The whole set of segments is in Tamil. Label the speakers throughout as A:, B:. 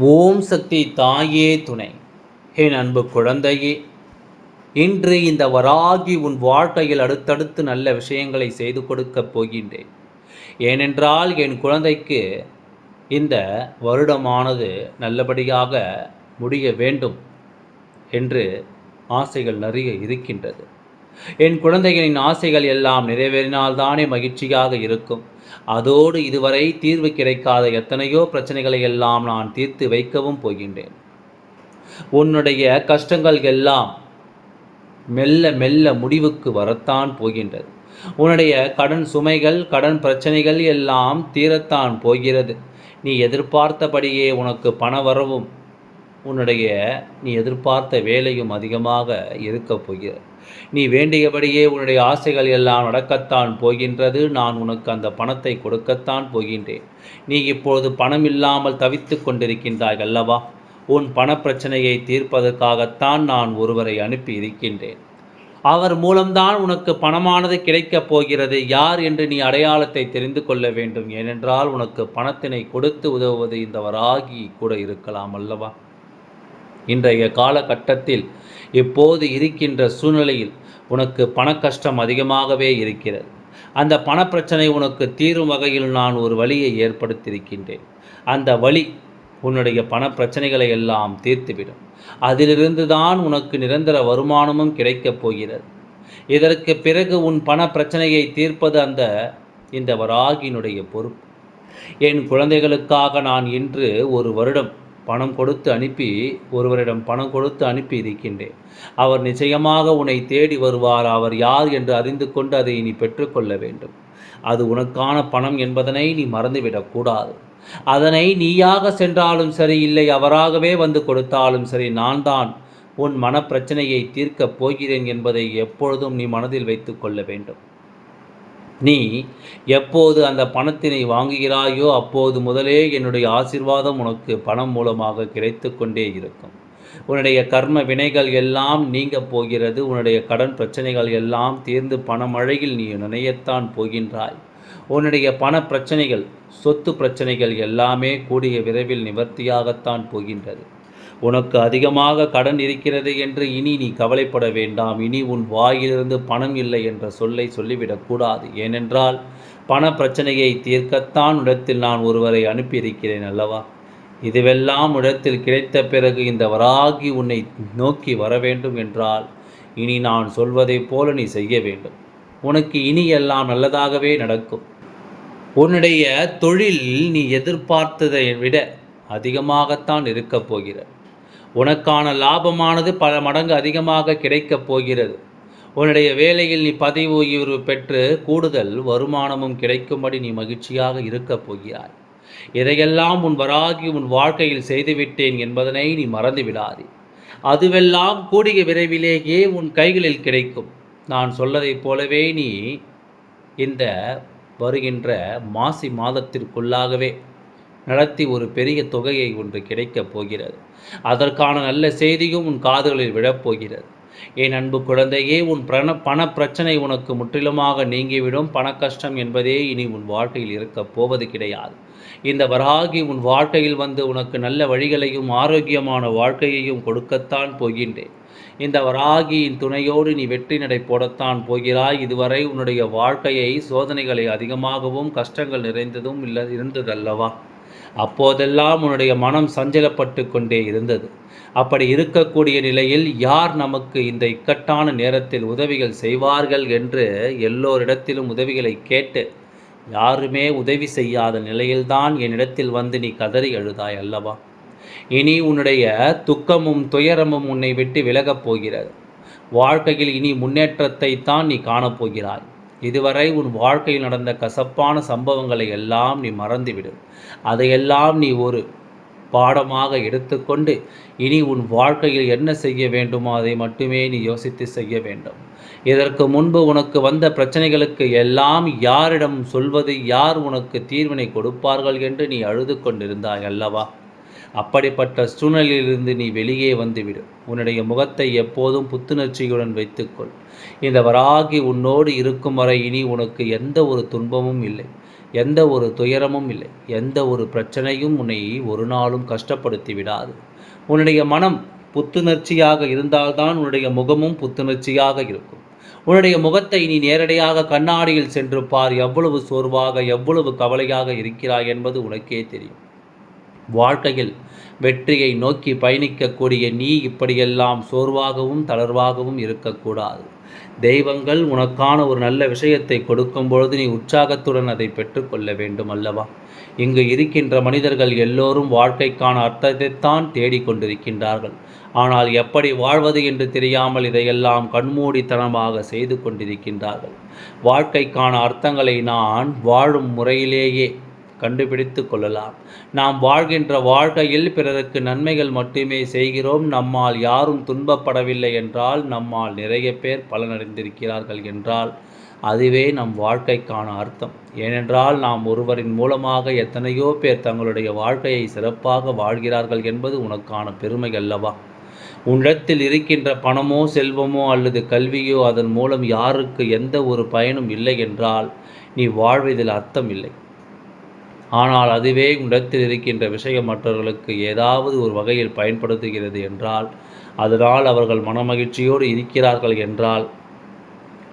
A: ஓம் சக்தி தாயே துணை. என் அன்பு குழந்தையே இன்று இந்த வராகி உன் வாழ்க்கையில் அடுத்தடுத்து நல்ல விஷயங்களை செய்து கொடுக்கப் போகின்றேன். ஏனென்றால் என் குழந்தைக்கு இந்த வருடமானது நல்லபடியாக முடிய வேண்டும் என்று ஆசைகள் நிறைய இருக்கின்றது. என் குழந்தைகளின் ஆசைகள் எல்லாம் நிறைவேறினால்தானே மகிழ்ச்சியாக இருக்கும். அதோடு இதுவரை தீர்வு கிடைக்காத எத்தனையோ பிரச்சனைகளை எல்லாம் நான் தீர்த்து வைக்கவும் போகின்றேன். உன்னுடைய கஷ்டங்கள் எல்லாம் மெல்ல மெல்ல முடிவுக்கு வரத்தான் போகின்றது. உன்னுடைய கடன் சுமைகள் கடன் பிரச்சனைகள் எல்லாம் தீரத்தான் போகிறது. நீ எதிர்பார்த்தபடியே உனக்கு பண வரவும் உன்னுடைய நீ எதிர்பார்த்த வேலையும் அதிகமாக இருக்கப் போகிறது. நீ வேண்டியபடியே உன்னுடைய ஆசைகள் எல்லாம் நடக்கத்தான் போகின்றது. நான் உனக்கு அந்த பணத்தை கொடுக்கத்தான் போகின்றேன். நீ இப்பொழுது பணம் இல்லாமல் தவித்து கொண்டிருக்கின்றாய் அல்லவா? உன் பணப்பிரச்சனையை தீர்ப்பதற்காகத்தான் நான் ஒருவரை அனுப்பி இருக்கின்றேன். அவர் மூலம்தான் உனக்கு பணமானது கிடைக்கப் போகிறது. யார் என்று நீ அடையாளத்தை தெரிந்து கொள்ள வேண்டும். ஏனென்றால் உனக்கு பணத்தினை கொடுத்து உதவுவது இந்த வராகி கூட இருக்கலாம் அல்லவா? இன்றைய காலகட்டத்தில் இப்போது இருக்கின்ற சூழ்நிலையில் உனக்கு பண கஷ்டம் அதிகமாகவே இருக்கிறது. அந்த பணப்பிரச்சனை உனக்கு தீரும் வகையில் நான் ஒரு வழியை ஏற்படுத்தியிருக்கின்றேன். அந்த வழி உன்னுடைய பண பிரச்சனைகளை எல்லாம் தீர்த்துவிடும். அதிலிருந்து தான் உனக்கு நிரந்தர வருமானமும் கிடைக்கப் போகிறது. இதற்கு பிறகு உன் பண பிரச்சனையை தீர்ப்பது அந்த இந்த வராகினுடைய பொறுப்பு. என் குழந்தைகளுக்காக நான் இன்று ஒரு வருடம் பணம் கொடுத்து அனுப்பி ஒருவரிடம் பணம் கொடுத்து அனுப்பி இருக்கின்றேன். அவர் நிச்சயமாக உன்னை தேடி வருவார். அவர் யார் என்று அறிந்து கொண்டு அதை நீ பெற்றுக்கொள்ள வேண்டும். அது உனக்கான பணம் என்பதனை நீ மறந்துவிடக்கூடாது அதனை நீயாக சென்றாலும் சரி இல்லை அவராகவே வந்து கொடுத்தாலும் சரி நான் தான் உன் மனப்பிரச்சனையை தீர்க்கப் போகிறேன் என்பதை எப்பொழுதும் நீ மனதில் வைத்து கொள்ள வேண்டும். நீ எப்போது அந்த பணத்தினை வாங்குகிறாயோ அப்போது முதலே என்னுடைய ஆசிர்வாதம் உனக்கு பணம் மூலமாக கிடைத்து கொண்டே இருக்கும். உன்னுடைய கர்ம வினைகள் எல்லாம் நீங்க போகிறது. உன்னுடைய கடன் பிரச்சனைகள் எல்லாம் தீர்ந்து பணமழையில் நீ நினையத்தான் போகின்றாய். உன்னுடைய பண பிரச்சனைகள் சொத்து பிரச்சனைகள் எல்லாமே கூடிய விரைவில் நிவர்த்தியாகத்தான் போகின்றது. உனக்கு அதிகமாக கடன் இருக்கிறது என்று இனி நீ கவலைப்பட வேண்டாம். இனி உன் வாயிலிருந்து பணம் இல்லை என்ற சொல்லை சொல்லிவிடக்கூடாது ஏனென்றால் பண பிரச்சனையை தீர்க்கத்தான் இடத்தில் நான் ஒருவரை அனுப்பியிருக்கிறேன் அல்லவா? இதுவெல்லாம் இடத்தில் கிடைத்த பிறகு இந்த வராகி உன்னை நோக்கி வர வேண்டும் என்றால் இனி நான் சொல்வதைப் போல நீ செய்ய வேண்டும். உனக்கு இனி எல்லாம் நல்லதாகவே நடக்கும். உன்னுடைய தொழில் நீ எதிர்பார்த்ததை விட அதிகமாகத்தான் இருக்கப் போகிற உனக்கான லாபமானது பல மடங்கு அதிகமாக கிடைக்கப் போகிறது. உன்னுடைய வேலையில் நீ பதவி உயர்வு பெற்று கூடுதல் வருமானமும் கிடைக்கும்படி நீ மகிழ்ச்சியாக இருக்கப் போகிறாய். இதையெல்லாம் உன் வராகி உன் வாழ்க்கையில் செய்துவிட்டேன் என்பதனை நீ மறந்து விடாதே. அதுவெல்லாம் கூடிய விரைவிலேயே உன் கைகளில் கிடைக்கும். நான் சொல்லதைப் போலவே நீ இந்த வருகின்ற மாசி மாதத்திற்குள்ளாகவே நடத்தி ஒரு பெரிய தொகையை ஒன்று கிடைக்கப் போகிறது. அதற்கான நல்ல செய்தியும் உன் காதுகளில் விழப்போகிறது என் அன்பு குழந்தையே உன் பிரண பண பிரச்சனை உனக்கு முற்றிலுமாக நீங்கிவிடும். பண கஷ்டம் என்பதே இனி உன் வாழ்க்கையில் இருக்கப் போவது கிடையாது. இந்த வராகி உன் வாழ்க்கையில் வந்து உனக்கு நல்ல வழிகளையும் ஆரோக்கியமான வாழ்க்கையையும் கொடுக்கத்தான் போகின்றேன். இந்த வராகியின் துணையோடு நீ வெற்றி நடை போடத்தான் போகிறாய். இதுவரை உன்னுடைய வாழ்க்கையை சோதனைகளை அதிகமாகவும் கஷ்டங்கள் நிறைந்ததும் இல்லை இருந்ததல்லவா? அப்போதெல்லாம் உன்னுடைய மனம் சஞ்சலப்பட்டு கொண்டே இருந்தது. அப்படி இருக்கக்கூடிய நிலையில் யார் நமக்கு இந்த இக்கட்டான நேரத்தில் உதவிகள் செய்வார்கள் என்று எல்லோரிடத்திலும் உதவிகளை கேட்டு யாருமே உதவி செய்யாத நிலையில்தான் என்னிடத்தில் வந்து நீ கதறி எழுதாய் அல்லவா? இனி உன்னுடைய துக்கமும் துயரமும் உன்னை விட்டு விலகப் போகிறது. வாழ்க்கையில் இனி முன்னேற்றத்தை தான் நீ காணப்போகிறாய் இதுவரை உன் வாழ்க்கையில் நடந்த கசப்பான சம்பவங்களை எல்லாம் நீ மறந்துவிடு. அதையெல்லாம் நீ ஒரு பாடமாக எடுத்துக்கொண்டு இனி உன் வாழ்க்கையில் என்ன செய்ய வேண்டுமோ அதை மட்டுமே நீ யோசித்து செய்ய வேண்டும். இதற்கு முன்பு உனக்கு வந்த பிரச்சனைகளுக்கு எல்லாம் யாரிடம் சொல்வது யார் உனக்கு தீர்வினை கொடுப்பார்கள் என்று நீ அழுது கொண்டிருந்தாய் அல்லவா? அப்படிப்பட்ட சூழ்நிலையிலிருந்து நீ வெளியே வந்துவிடு. உன்னுடைய முகத்தை எப்போதும் புத்துணர்ச்சியுடன் வைத்துக்கொள். இந்த வராகி உன்னோடு இருக்கும் வரை இனி உனக்கு எந்த ஒரு துன்பமும் இல்லை. எந்த ஒரு துயரமும் இல்லை. எந்த ஒரு பிரச்சனையும் உன்னை ஒரு நாளும் கஷ்டப்படுத்தி விடாது. உன்னுடைய மனம் புத்துணர்ச்சியாக இருந்தால்தான் உன்னுடைய முகமும் புத்துணர்ச்சியாக இருக்கும். உன்னுடைய முகத்தை நீ நேரடியாக கண்ணாடியில் சென்று பார். எவ்வளவு சோர்வாக எவ்வளவு கவலையாக இருக்கிறாய் என்பது உனக்கே தெரியும். வாழ்க்கையில் வெற்றியை நோக்கி பயணிக்கக்கூடிய நீ இப்படியெல்லாம் சோர்வாகவும் தளர்வாகவும் இருக்கக்கூடாது. தெய்வங்கள் உனக்கான ஒரு நல்ல விஷயத்தை கொடுக்கும் பொழுது நீ உற்சாகத்துடன் அதை பெற்றுக்கொள்ள வேண்டும் அல்லவா இங்கு இருக்கின்ற மனிதர்கள் எல்லோரும் வாழ்க்கைக்கான அர்த்தத்தைத்தான் தேடிக்கொண்டிருக்கின்றார்கள். ஆனால் எப்படி வாழ்வது என்று தெரியாமல் இதையெல்லாம் கண்மூடித்தனமாக செய்து கொண்டிருக்கின்றார்கள். வாழ்க்கைக்கான அர்த்தங்களை நான் வாழும் முறையிலேயே கண்டுபிடித்து கொள்ளலாம். நாம் வாழ்கின்ற வாழ்க்கையில் பிறருக்கு நன்மைகள் மட்டுமே செய்கிறோம். நம்மால் யாரும் துன்பப்படவில்லை என்றால் நம்மால் நிறைய பேர் பலனடைந்திருக்கிறார்கள் என்றால் அதுவே நம் வாழ்க்கைக்கான அர்த்தம். ஏனென்றால் நாம் ஒருவரின் மூலமாக எத்தனையோ பேர் தங்களுடைய வாழ்க்கையை சிறப்பாக வாழ்கிறார்கள் என்பது உனக்கான பெருமை அல்லவா? உன்னிடத்தில் இருக்கின்ற பணமோ செல்வமோ அல்லது கல்வியோ அதன் மூலம் யாருக்கு எந்த ஒரு பயனும் இல்லை என்றால் நீ வாழ்வதில் அர்த்தம் இல்லை. ஆனால் அதுவே உங்களிடத்தில் இருக்கின்ற விஷயம் மற்றவர்களுக்கு ஏதாவது ஒரு வகையில் பயன்படுத்துகிறது என்றால் அதனால் அவர்கள் மனமகிழ்ச்சியோடு இருக்கிறார்கள் என்றால்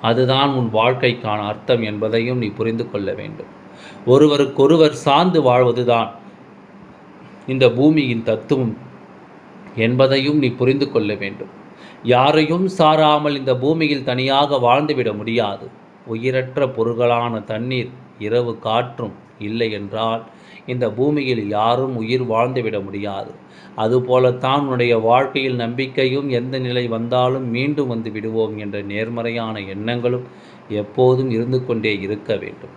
A: அதுதான் உன் வாழ்க்கைக்கான அர்த்தம் என்பதையும் நீ புரிந்து கொள்ள வேண்டும். ஒருவருக்கொருவர் சார்ந்து வாழ்வதுதான் இந்த பூமியின் தத்துவம் என்பதையும் நீ புரிந்து கொள்ள வேண்டும். யாரையும் சாராமல் இந்த பூமியில் தனியாக வாழ்ந்துவிட முடியாது. உயிரற்ற பொருள்களான தண்ணீர் இரவு காற்றும் இல்லை என்றால் இந்த பூமியில் யாரும் உயிர் வாழ்ந்துவிட முடியாது. அதுபோலத்தான் உன்னுடைய வாழ்க்கையில் நம்பிக்கையும் எந்த நிலை வந்தாலும் மீண்டும் வந்து விடுவோம் என்ற நேர்மறையான எண்ணங்களும் எப்போதும் இருந்து கொண்டே இருக்க வேண்டும்.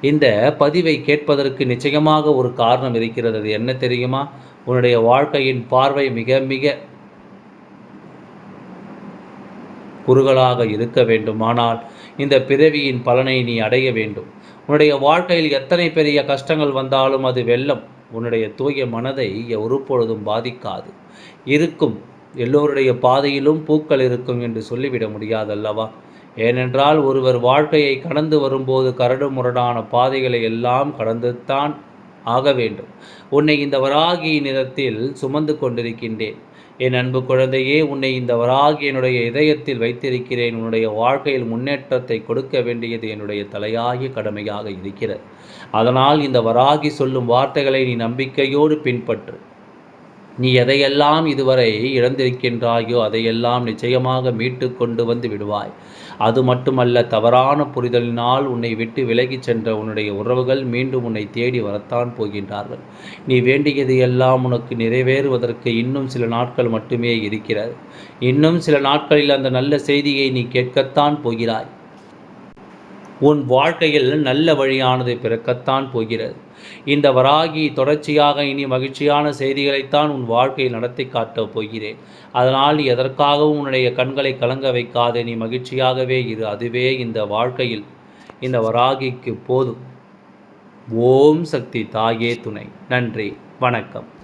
A: இந்த பதிவை கேட்பதற்கு நிச்சயமாக ஒரு காரணம் இருக்கிறது. அது என்ன தெரியுமா? உன்னுடைய வாழ்க்கையின் பார்வை மிக மிக குறுகலாக இருக்க வேண்டுமானால் இந்த பிறவியின் பலனை நீ அடைய வேண்டும். உன்னுடைய வாழ்க்கையில் எத்தனை பெரிய கஷ்டங்கள் வந்தாலும் அது வெள்ளம் உன்னுடைய தூய மனதை ஒருபொழுதும் பாதிக்காது. இருக்கும். எல்லோருடைய பாதையிலும் பூக்கள் இருக்கும் என்று சொல்லிவிட முடியாதல்லவா? ஏனென்றால் ஒருவர் வாழ்க்கையை கடந்து வரும்போது கரடு முரடான பாதைகளை எல்லாம் கடந்துத்தான் ஆக வேண்டும். உன்னை இந்த வராகி நிறத்தில் சுமந்து கொண்டிருக்கின்றேன். என் அன்பு குழந்தையே உன்னை இந்த வராகி என்னுடைய இதயத்தில் வைத்திருக்கிறேன். உன்னுடைய வாழ்க்கையில் முன்னேற்றத்தை கொடுக்க வேண்டியது என்னுடைய தலையாகிய கடமையாக இருக்கிறது. அதனால் இந்த வராகி சொல்லும் வார்த்தைகளை நீ நம்பிக்கையோடு பின்பற்று. நீ எதையெல்லாம் இதுவரை இழந்திருக்கின்றாயோ அதையெல்லாம் நிச்சயமாக மீட்டு கொண்டு வந்து விடுவாய். அது மட்டுமல்ல தவறான புரிதலினால் உன்னை விட்டு விலகிச் சென்ற உன்னுடைய உறவுகள் மீண்டும் உன்னை தேடி வரத்தான் போகின்றார்கள். நீ வேண்டியது எல்லாம் உனக்கு நிறைவேறுவதற்கு இன்னும் சில நாட்கள் மட்டுமே இருக்கிறது. இன்னும் சில நாட்களில் அந்த நல்ல செய்தியை நீ கேட்கத்தான் போகிறாய். உன் வாழ்க்கையில் நல்ல வழியானது பிறக்கத்தான் போகிறது. இந்த வராகி தொடர்ச்சியாக இனி மகிழ்ச்சியான செய்திகளைத்தான் உன் வாழ்க்கையில் நடத்தி காட்டப் போகிறேன். அதனால் எதற்காகவும் உன்னுடைய கண்களை கலங்க வைக்காதே நீ மகிழ்ச்சியாகவே இரு. அதுவே இந்த வாழ்க்கையில் இந்த வராகிக்கு போதும். ஓம் சக்தி தாயே துணை. நன்றி. வணக்கம்.